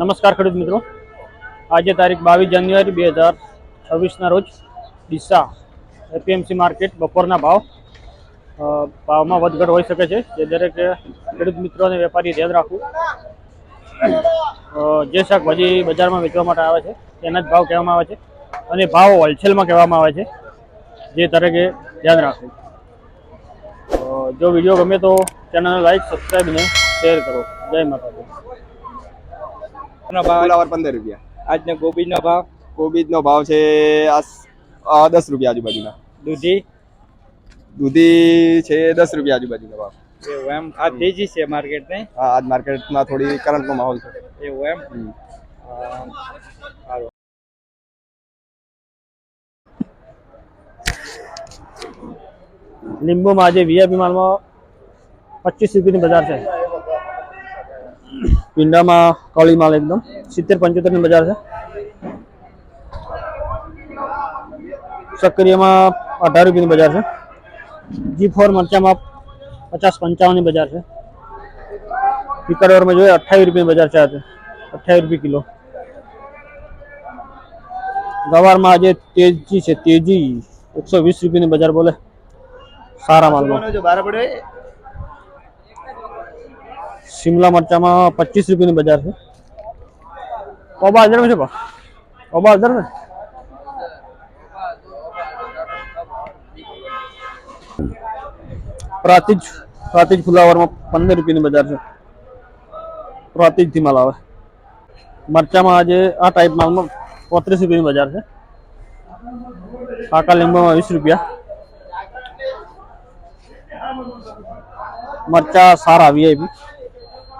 નમસ્કાર ખેડૂત મિત્રો. આજે તારીખ બાવીસ જાન્યુઆરી બે હજાર છવ્વીસના રોજ ડીસા એપીએમસી માર્કેટ બપોરના ભાવ ભાવમાં વધઘટ હોઈ શકે છે. જે દરેક ખેડૂત મિત્રો અને વેપારી ધ્યાન રાખવું. જે શાકભાજી બજારમાં વેચવા માટે આવે છે, તેના જ ભાવ કહેવામાં આવે છે અને ભાવ હોલસેલમાં કહેવામાં આવે છે, જે દરેકે ધ્યાન રાખવું. જો વીડિયો ગમે તો ચેનલને લાઈક સબસ્ક્રાઈબ અને શેર કરો. જય માતાજી. ભાવ ફુલાવર પંદર રૂપિયા. આજનો ગોબીનો ભાવ? કોબીજનો ભાવ છે આ દસ રૂપિયા આજુબાજુના. દૂધી? દૂધી છે દસ રૂપિયા આજુબાજુનો ભાવ. એવું એમ? આ તેજી છે માર્કેટ ને હા આજ માર્કેટમાં થોડી કરંટનો માહોલ છે. એવું એમ. સારું લીંબુમાં આજે વીઆઈપી માલમાં પચીસ રૂપિયાની બજાર છે પીંડામાં કળી માલ એકદમ સિત્તેર પંચોતેરની બજાર છે સક્કરિયામાં અઢાર રૂપિયાની બજાર છે જી ફોર મરચામાં પચાસ પંચાવનની બજાર છે પીકરવરમાં જોઈએ અઠ્ઠાવીસ રૂપિયાની બજાર છે આજે અઠ્ઠાવીસ રૂપિયા કિલો ગવારમાં આજે તેજી છે તેજી એકસો વીસ રૂપિયાની બજાર બોલે સારા માલમાં શિમલા મરચામાં પચીસ રૂપિયાની બજાર છે કોબા હજાર છે બા કોબા હજાર ને પ્રાતિજ પ્રાતિજ ફુલાવરમાં પંદર રૂપિયાની બજાર છે પ્રાતિજથી માલ આવે મરચામાં આજે આ ટાઈપ માલમાં પોત્રીસ રૂપિયાની બજાર છે કાકા લીંબામાં વીસ રૂપિયા મરચા સારા વીઆઈપી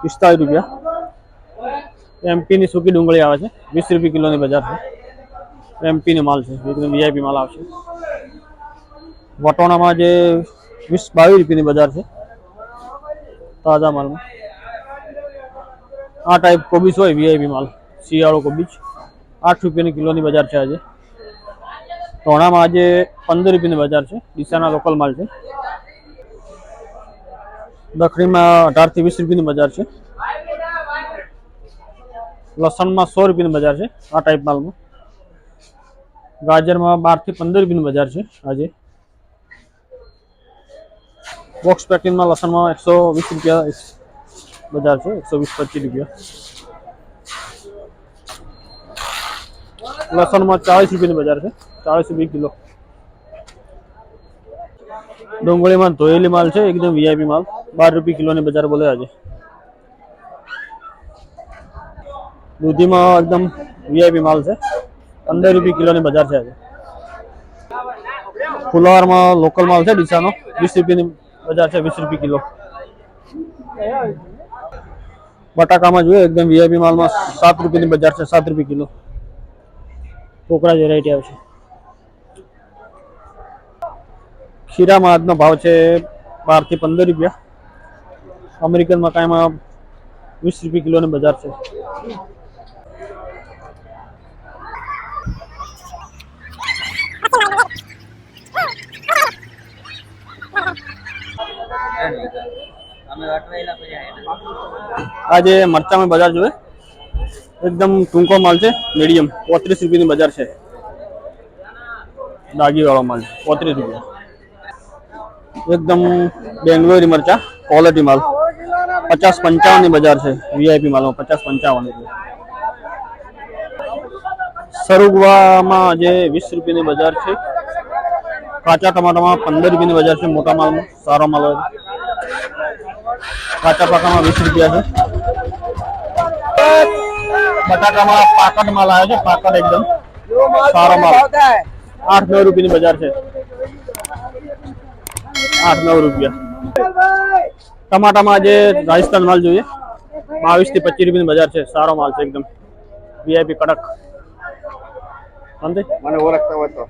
પિસ્તાળીસ રૂપિયા. એમપીની સૂકી ડુંગળી આવે છે. વીસ રૂપિયા કિલોની બજાર છે. એમપીની માલ છે. એકદમ વીઆઈપી માલ આવશે. વટોણામાં જે વીસ બાવીસ રૂપિયાની બજાર છે. તાજા માલમાં. આ ટાઈપ કોબીજ હોય વીઆઈપી માલ. શિયાળો કોબીજ. આઠ રૂપિયાની કિલોની બજાર છે આજે. ધોણામાં આજે પંદર રૂપિયાની બજાર છે. ડીસાના લોકલ માલ છે. દખણીમાં અઢારથી વીસ રૂપિયાની બજાર છે. લસણમાં સો રૂપિયાની બજાર છે, આ ટાઈપ માલમાં. ગાજરમાં બારથી પંદર રૂપિયાની બજાર છે, આજે. બોક્સ પેકિંગમાં લસણમાં એકસો વીસ રૂપિયા બજાર છે, એકસો વીસ પચીસ રૂપિયા. લસણમાં ચાળીસ રૂપિયાની બજાર છે, ચાળીસ રૂપિયા કિલો. ડુંગળીમાં ધોયેલી માલ છે, એકદમ વીઆઈપી માલ. બાર રૂપિયા કિલોની બજાર બોલે આજે. દૂધીમાં એકદમ વીઆઈપી માલ છે. પંદર રૂપિયા કિલોની બજાર છે આજે. ફુલવારમાં લોકલ માલ છે ડીસાનો. વીસ રૂપિયાની બજાર છે, વીસ રૂપિયા કિલો. બટાકામાં જોઈએ, એકદમ વીઆઈપી માલમાં સાત રૂપિયાની બજાર છે, સાત રૂપિયા કિલો. કોકરા વેરાયટી આવશે ખીરામાં આજનો ભાવ છે બારથી પંદર રૂપિયા. અમેરિકન મકાઈમાં વીસ રૂપિયા કિલોની બજાર છે. આજે મરચામાં બજાર જોઈએ એકદમ ટૂંકો માલ છે મીડિયમ પોત્રીસ રૂપિયાની બજાર છે. દાગીવાળો માલ પોત્રીસ રૂપિયા. એકદમ બેંગ્લોરી મરચા ક્વોલિટી માલ. પચાસ પંચાવનની બજાર છે વીઆઈપી માલમાં પચાસ પંચાવન સરુગવામાં જે વીસ રૂપિયાની બજાર છે, કાચા ટમાટામાં પંદર રૂપિયાની બજાર છે, મોટા માલમાં, સારો માલ હોય કાચા પાકામાં વીસ રૂપિયા છે. બટાકામાં પાકડ માલ આવે છે, પાકડ એકદમ સારો માલ. આઠ નવ રૂપિયાની બજાર છે. આઠ નવ રૂપિયા. ટમાટામાં જે રાજસ્થાન માલ જોઈએ. બાવીસથી પચીસ રૂપિયાની બજાર છે. સારો માલ છે એકદમ. વીઆઈપી કડક. સમજે મને ઓળખતા હોય તો.